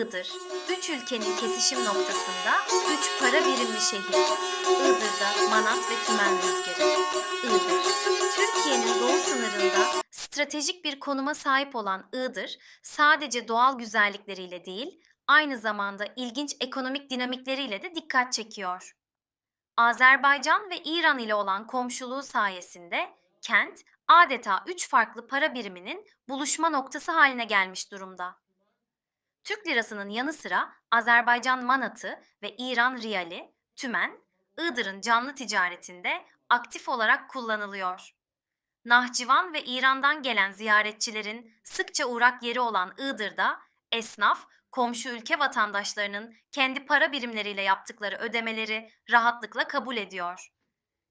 Iğdır, üç ülkenin kesişim noktasında üç para birimli şehir. Iğdır'da Manat ve Tümen rüzgarı. Iğdır, Türkiye'nin doğu sınırında stratejik bir konuma sahip olan Iğdır, sadece doğal güzellikleriyle değil, aynı zamanda ilginç ekonomik dinamikleriyle de dikkat çekiyor. Azerbaycan ve İran ile olan komşuluğu sayesinde kent adeta üç farklı para biriminin buluşma noktası haline gelmiş durumda. Türk lirasının yanı sıra Azerbaycan manatı ve İran riyali, tümen, Iğdır'ın canlı ticaretinde aktif olarak kullanılıyor. Nahçıvan ve İran'dan gelen ziyaretçilerin sıkça uğrak yeri olan Iğdır'da esnaf, komşu ülke vatandaşlarının kendi para birimleriyle yaptıkları ödemeleri rahatlıkla kabul ediyor.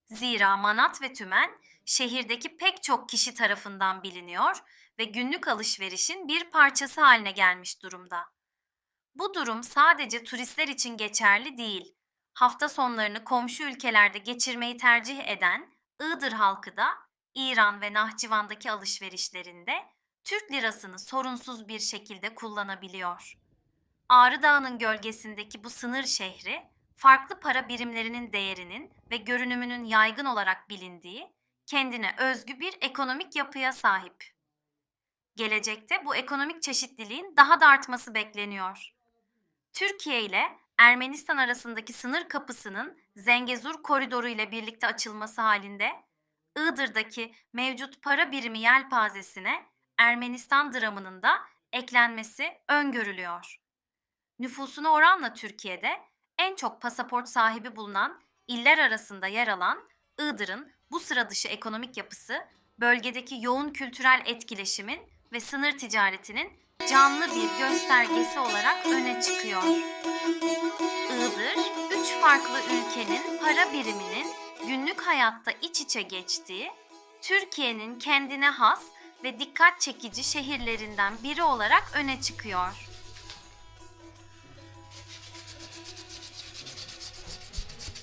Zira manat ve tümen şehirdeki pek çok kişi tarafından biliniyor ve günlük alışverişin bir parçası haline gelmiş durumda. Bu durum sadece turistler için geçerli değil. Hafta sonlarını komşu ülkelerde geçirmeyi tercih eden Iğdır halkı da İran ve Nahçıvan'daki alışverişlerinde Türk lirasını sorunsuz bir şekilde kullanabiliyor. Ağrı Dağı'nın gölgesindeki bu sınır şehri, farklı para birimlerinin değerinin ve görünümünün yaygın olarak bilindiği, kendine özgü bir ekonomik yapıya sahip. Gelecekte bu ekonomik çeşitliliğin daha da artması bekleniyor. Türkiye ile Ermenistan arasındaki sınır kapısının Zengezur koridoru ile birlikte açılması halinde Iğdır'daki mevcut para birimi yelpazesine Ermenistan dramının da eklenmesi öngörülüyor. Nüfusuna oranla Türkiye'de en çok pasaport sahibi bulunan iller arasında yer alan Iğdır'ın bu sıra dışı ekonomik yapısı bölgedeki yoğun kültürel etkileşimin ve sınır ticaretinin canlı bir göstergesi olarak öne çıkıyor. Iğdır, üç farklı ülkenin para biriminin günlük hayatta iç içe geçtiği, Türkiye'nin kendine has ve dikkat çekici şehirlerinden biri olarak öne çıkıyor.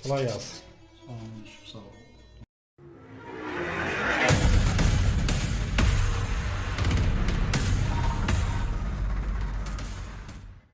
Kolay gelsin. Tamamdır.